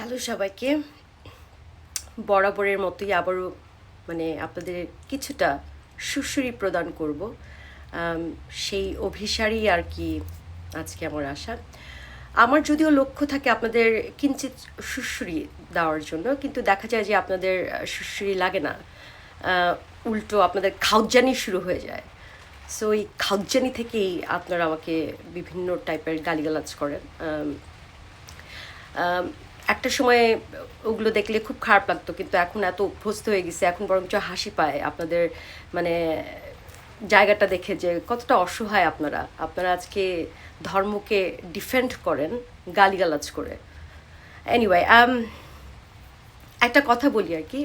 Hello সবাইকে। বরাবরের মতোই আবারও মানে আপনাদের কিছুটা সুশ্রী প্রদান করব। সেই অভিসারই আর কি আজকে আমার আশা। আমার যদিও লক্ষ্য থাকে আপনাদের কিঞ্চিত সুশ্রী দেওয়ার জন্য, কিন্তু দেখা যায় যে আপনাদের সুশ্রী লাগে না। উল্টো আপনাদের খাউজানি শুরু হয়ে যায়। সো এই খাউজানি থেকেই আপনারা আমাকে বিভিন্ন টাইপের গালিগালাজ করেন। একটা সময় ওগুলো দেখলে খুব খারাপ লাগতো, কিন্তু এখন এত অভ্যস্ত হয়ে গেছে, এখন বরঞ্চ হাসি পায় আপনাদের মানে জায়গাটা দেখে যে কতটা অসহায় আপনারা। আপনারা আজকে ধর্মকে ডিফেন্ড করেন, গালিগালাজ করে। এনিওয়ে একটা কথা বলি আর কি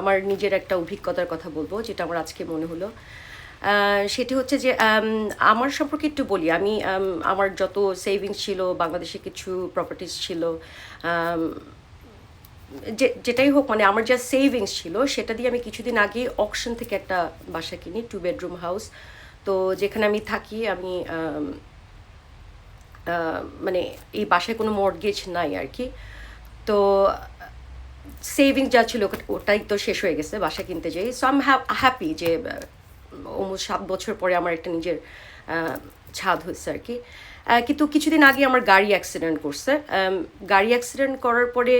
আমার নিজের একটা অভিজ্ঞতার কথা বলব, যেটা আমার আজকে মনে হলো। সেটি হচ্ছে যে আমার সম্পর্কে একটু বলি। আমি আমার যত সেভিংস ছিল, বাংলাদেশে কিছু প্রপার্টিস ছিল যে, যেটাই হোক মানে আমার যা সেভিংস ছিল, সেটা দিয়ে আমি কিছুদিন আগে অকশন থেকে একটা বাসা কিনি টু বেডরুম হাউস তো যেখানে আমি থাকি, আমি মানে এই বাসায় কোনো মর্গেজ নাই আর কি তো সেভিং যা ছিল, ওটাই তো শেষ হয়ে গেছে, বাসা কিনতে যাই সো আম হ্যাপি যে অলমোস্ট সাত বছর পরে আমার একটা নিজের ছাদ হয়েছে আর কি। কিন্তু কিছুদিন আগে আমার গাড়ি অ্যাক্সিডেন্ট করছে। গাড়ি অ্যাক্সিডেন্ট করার পরে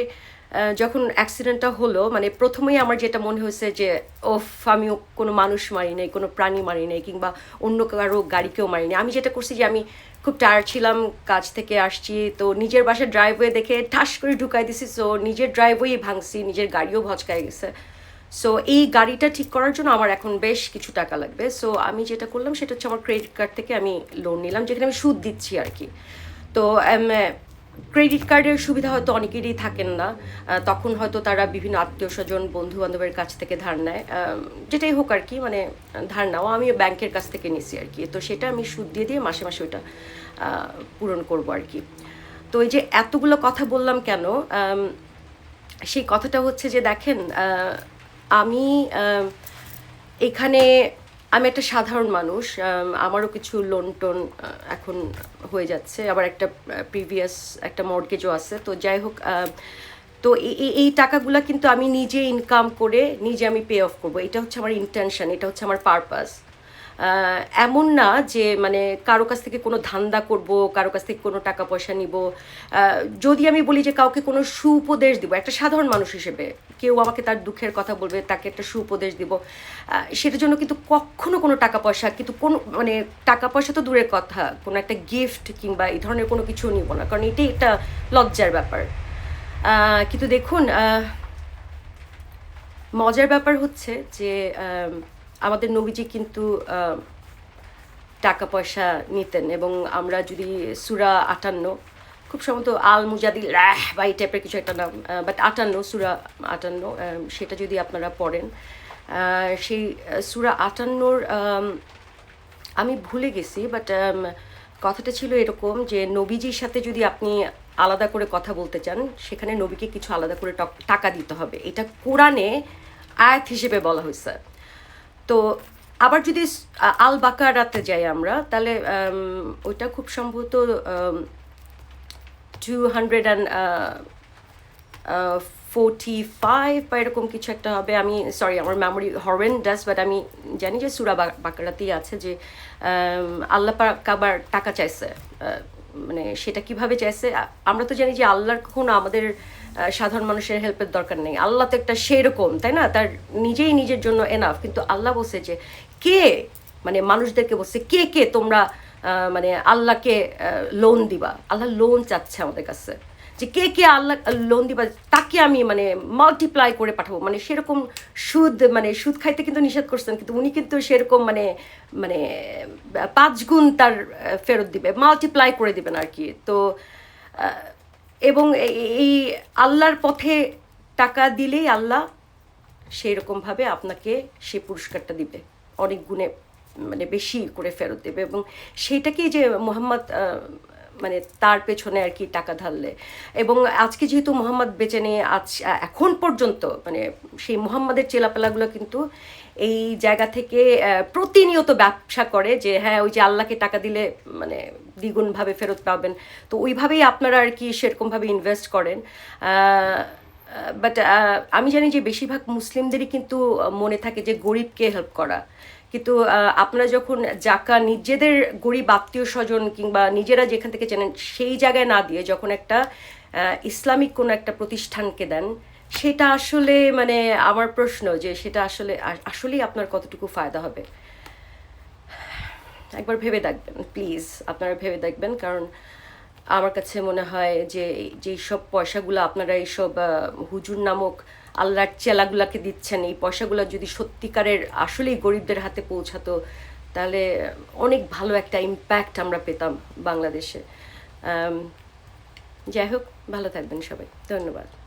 যখন অ্যাক্সিডেন্টটা হলো মানে প্রথমেই আমার যেটা মনে হয়েছে যে, ওফ, আমি কোনো মানুষ মারি নাই, কোনো প্রাণী মারি নাই, কিংবা অন্য কারও গাড়িকেও মারি নাই। আমি যেটা করছি যে, আমি খুব টায়ার্ড ছিলাম, কাজ থেকে আসছি, তো নিজের বাসার ড্রাইভওয়ে দেখে ঠাস করে ঢুকাই দিছি সো নিজের ড্রাইভওয়েই ভাঙছি, নিজের গাড়িও ভচকায় গেছে। সো এই গাড়িটা ঠিক করার জন্য আমার এখন বেশ কিছু টাকা লাগবে। সো আমি যেটা করলাম সেটা হচ্ছে আমার ক্রেডিট কার্ড থেকে আমি লোন নিলাম, যেখানে আমি সুদ দিচ্ছি আর কি। তো ক্রেডিট কার্ডের সুবিধা হয়তো অনেকেরই থাকেন না। তখন হয়তো তারা বিভিন্ন আত্মীয় স্বজন বন্ধু বান্ধবের কাছ থেকে ধার নেয়। যেটাই হোক আর কি মানে ধার নাও আমি ব্যাংকের কাছ থেকে নিছি আর কি। তো, সেটা আমি সুদ দিয়ে দিয়ে মাসে মাসে ওইটা পূরণ করব আর কি। তো, এই যে এতগুলো কথা বললাম কেন? সেই কথাটা হচ্ছে যে দেখেন আমি এখানে আমি একটা সাধারণ মানুষ আমারও কিছু লোন টোন এখন হয়ে যাচ্ছে। আবার একটা প্রিভিয়াস একটা মর্গেজও আছে। তো যাই হোক তো এই- টাকাগুলো কিন্তু আমি নিজে ইনকাম করে নিজে আমি পে অফ করব। এটা হচ্ছে আমার ইন্টেনশন এটা হচ্ছে আমার পারপাস এমন না যে মানে কারও কাছ থেকে কোনো ধান্দা করব, কারও কাছ থেকে কোনো টাকা পয়সা নিব। যদি আমি বলি যে কাউকে কোনো সুউপদেশ দিব, একটা সাধারণ মানুষ হিসেবে, কেউ আমাকে তার দুঃখের কথা বলবে, তাকে একটা সুউপদেশ দিব সেটার জন্য কিন্তু কখনো কোনো টাকা পয়সা, কিন্তু কোনো মানে টাকা পয়সা তো দূরের কথা, কোনো একটা গিফট কিংবা এই ধরনের কোনো কিছু নিব না, কারণ এটাই একটা লজ্জার ব্যাপার। কিন্তু দেখুন মজার ব্যাপার হচ্ছে যে আমাদের নবীজি কিন্তু টাকা পয়সা নিতেন এবং আমরা যদি সুরা আটান্ন, খুব সম্ভবত আল মুজাদিল রাহ বা এই টাইপের কিছু একটা নাম বাট আটান্ন, সুরা আটান্ন সেটা যদি আপনারা পড়েন সেই সুরা আটান্নর, আমি ভুলে গেছি বাট কথাটা ছিল এরকম যে নবীজির সাথে যদি আপনি আলাদা করে কথা বলতে চান, সেখানে নবীকে কিছু আলাদা করে টাকা দিতে হবে। এটা কোরআনে আয়াত হিসেবে বলা হয়েছে। তো আবার যদি আল বাকারাতে যাই আমরা, তাহলে ওইটা খুব সম্ভবত two hundred and forty five বা এরকম কিছু একটা হবে। আমি সরি আমার মেমোরি হরেন ডাস বাট আমি জানি যে সুরা বাকারাতেই আছে যে পাক আবার টাকা চাইছে মানে সেটা কীভাবে চাইছে? আমরা তো জানি যে আল্লাহর কখনো আমাদের সাধারণ মানুষের হেল্পের দরকার নেই। আল্লাহ তো একটা সেরকম, তাই না? তার নিজেই নিজের জন্য এনাফ কিন্তু আল্লাহ বলছে যে, কে? মানে মানুষদেরকে বলছে, কে কে তোমরা মানে আল্লাহকে লোন দিবা? আল্লাহ লোন চাচ্ছে আমাদের কাছে। যে কে কে আল্লাহ লোন দিবা, তাকে আমি মানে মাল্টিপ্লাই করে পাঠাবো। মানে সেরকম সুদ মানে সুদ খাইতে কিন্তু নিষেধ করছেন, কিন্তু উনি কিন্তু সেরকম মানে মানে পাঁচ গুণ তার ফেরত দিবে মাল্টিপ্লাই করে দিবেন আর কি। তো এবং এই- আল্লাহর পথে টাকা দিলেই আল্লাহ সেই রকমভাবে আপনাকে সে পুরস্কারটা দিবে, অনেক গুণে মানে বেশি করে ফেরত দেবে। এবং সেইটাকেই যে মোহাম্মদ মানে তার পেছনে আর কি টাকা ঢাললে। এবং আজকে যেহেতু মোহাম্মদ বেঁচে নেই, আজ এখন পর্যন্ত মানে সেই মোহাম্মদের চেলাপেলাগুলো কিন্তু এই জায়গা থেকে প্রতিনিয়ত ব্যবসা করে যে হ্যাঁ ওই যে আল্লাহকে টাকা দিলে মানে দ্বিগুণভাবে ফেরত পাবেন। তো ওইভাবেই আপনারা আর কি সেরকমভাবে ইনভেস্ট করেন। বাট আমি জানি যে বেশিরভাগ মুসলিমদেরই কিন্তু মনে থাকে যে গরিবকে হেল্প করা। কিন্তু আপনারা যখন জাকা নিজেদের গরিব আত্মীয় স্বজন কিংবা নিজেরা যেখান থেকে চেনেন, সেই জায়গায় না দিয়ে যখন একটা ইসলামিক কোনো একটা প্রতিষ্ঠানকে দেন, সেটা আসলে মানে আমার প্রশ্ন যে সেটা আসলে আসলেই আপনার কতটুকু ফায়দা হবে? একবার ভেবে দেখবেন প্লিজ আপনারা ভেবে দেখবেন, কারণ আমার কাছে মনে হয় যে যেই সব পয়সাগুলো আপনারা এইসব হুজুর নামক আল্লাহর চেলাগুলাকে দিচ্ছেন, এই পয়সাগুলো যদি সত্যিকারের আসলেই গরিবদের হাতে পৌঁছাতো, তাহলে অনেক ভালো একটা ইম্প্যাক্ট আমরা পেতাম বাংলাদেশে। যাই হোক, ভালো থাকবেন সবাই। ধন্যবাদ।